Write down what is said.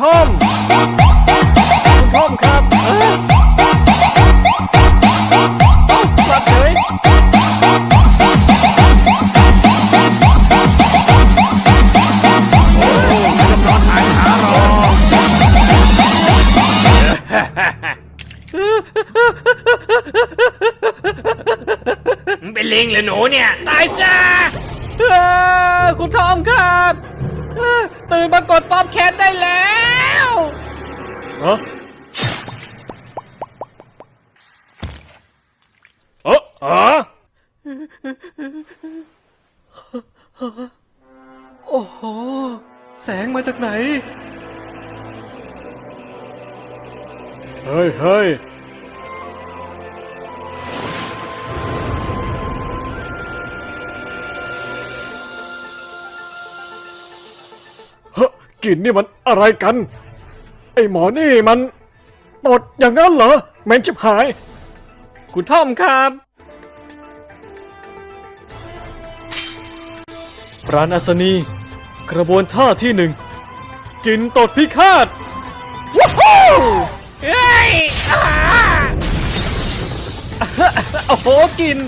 ทอมคุณทอมครับเอ้ยเอ้ากลับเฉยโอ้ไม่ต้องรอถ่ายขารอมึงเป็นลิงหรือหนูเนี่ย ตายซะ เอ้อคุณทอมครับเอ้อตื่นมากดป๊อปแคทได้แล้ว ฮะโอ้เออโอ้โห แสงมาจากไหนเฮ้ยเฮ้ยเฮ้ยกลิ่นนี่มันอะไรกันไอหมอนี่มันตดอย่างนั้นเหรอแมนชิบหาย คุณท่อมครับ ปราณอัศนี กระบวนท่าที่หนึ่ง กินตดพิฆาตว้าวเฮ้ยอ่าโอ้โหกิน